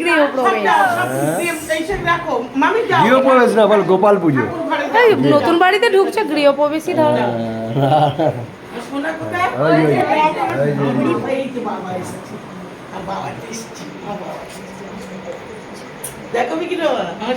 গৃহপ্রবেশ এইসব রাখো মামি যাও গৃহপ্রবেশ না বল গোপাল পুজো নতুন বাড়িতে ঢুকছে গৃহপ্রবেশই ধরো। দেখো কি আমার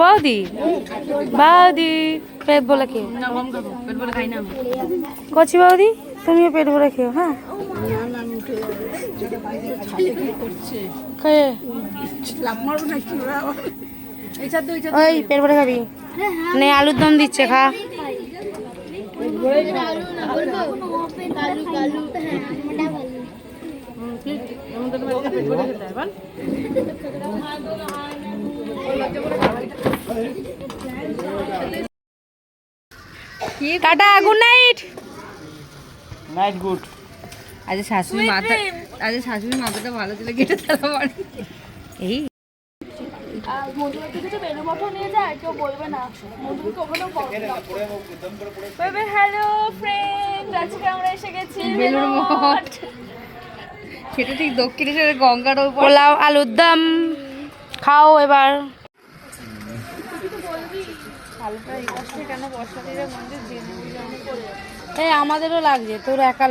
বৌদি বৌদি পেট বলে আমি কচি বৌদি তুমিও পেট ভরে খেও হ্যাঁ? পেট ভরে খাবি। নে, আলুর দম দিচ্ছে, খা। Tata good night night good আজ শাশুড়ি মাথা আজ শাশুড়ি মাথাটা ভালো ছিল কেটে তারা বাড়ি এই। মধুকে কিছু বেলু মঠো নিয়ে যায় কেউ বলবে না। মধুকে ওখানেও বলবে হ্যালো ফ্রেন্ড আজকে আমরা এসে গেছি বেলুর মঠ। সেটা ঠিক দক্ষিণেশ্বরের গঙ্গার ওপর। পোলাও আলুর দম। খাও এবার। এই আমাদেরও লাগছে। তোর একা